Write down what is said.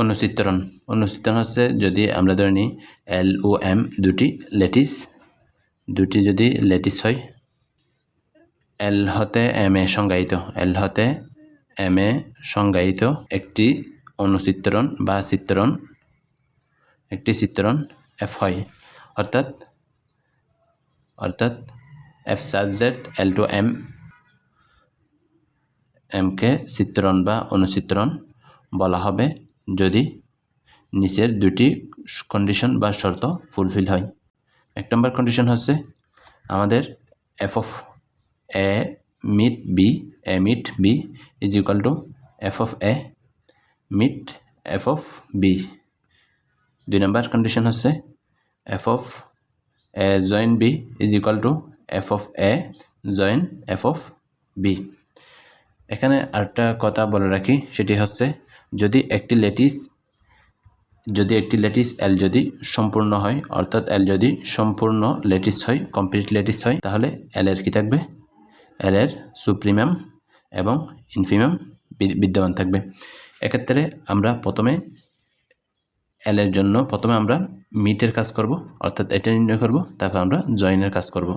অনুচিত্রণ অনুচিত্রণ হচ্ছে যদি আমরা ধরে নিই এল ও এম দুটি লেটিস, দুটি যদি লেটিস হয় এল হতে এম এ সংজ্ঞায়িত এল হতে এম এ সংজ্ঞায়িত একটি অনুচিত্রণ বা চিত্রণ, একটি চিত্রণ এফ হয়। অর্থাৎ অর্থাৎ F সাজডেট L two M M K চিত্রণ বা অনুচিত্রণ বলা হবে। যদি নিচের দুটি কন্ডিশন বা শর্ত ফুলফিল হয়। এক নম্বর কন্ডিশন হচ্ছে আমাদের F of A meet B A meet B is equal to F of A meet F of B দুই নম্বর কন্ডিশন হচ্ছে F of A join B is equal to F of A join F of B এখানে আরেকটা কথা বলে রাখি, সেটি হচ্ছে যদি একটি লেটিস, যদি একটি লেটিস এল যদি সম্পূর্ণ হয়, অর্থাৎ এল যদি সম্পূর্ণ লেটিস হয়, কমপ্লিট লেটিস হয়, তাহলে এল এর কী থাকবে? এল এর সুপ্রিমাম এবং ইনফিমাম বিদ্যমান থাকবে। এক্ষেত্রে আমরা প্রথমে এল এর জন্য প্রথমে আমরা মিটের কাজ করব, অর্থাৎ এটা নির্ণয় করব, তারপর আমরা জয়েনের কাজ করব।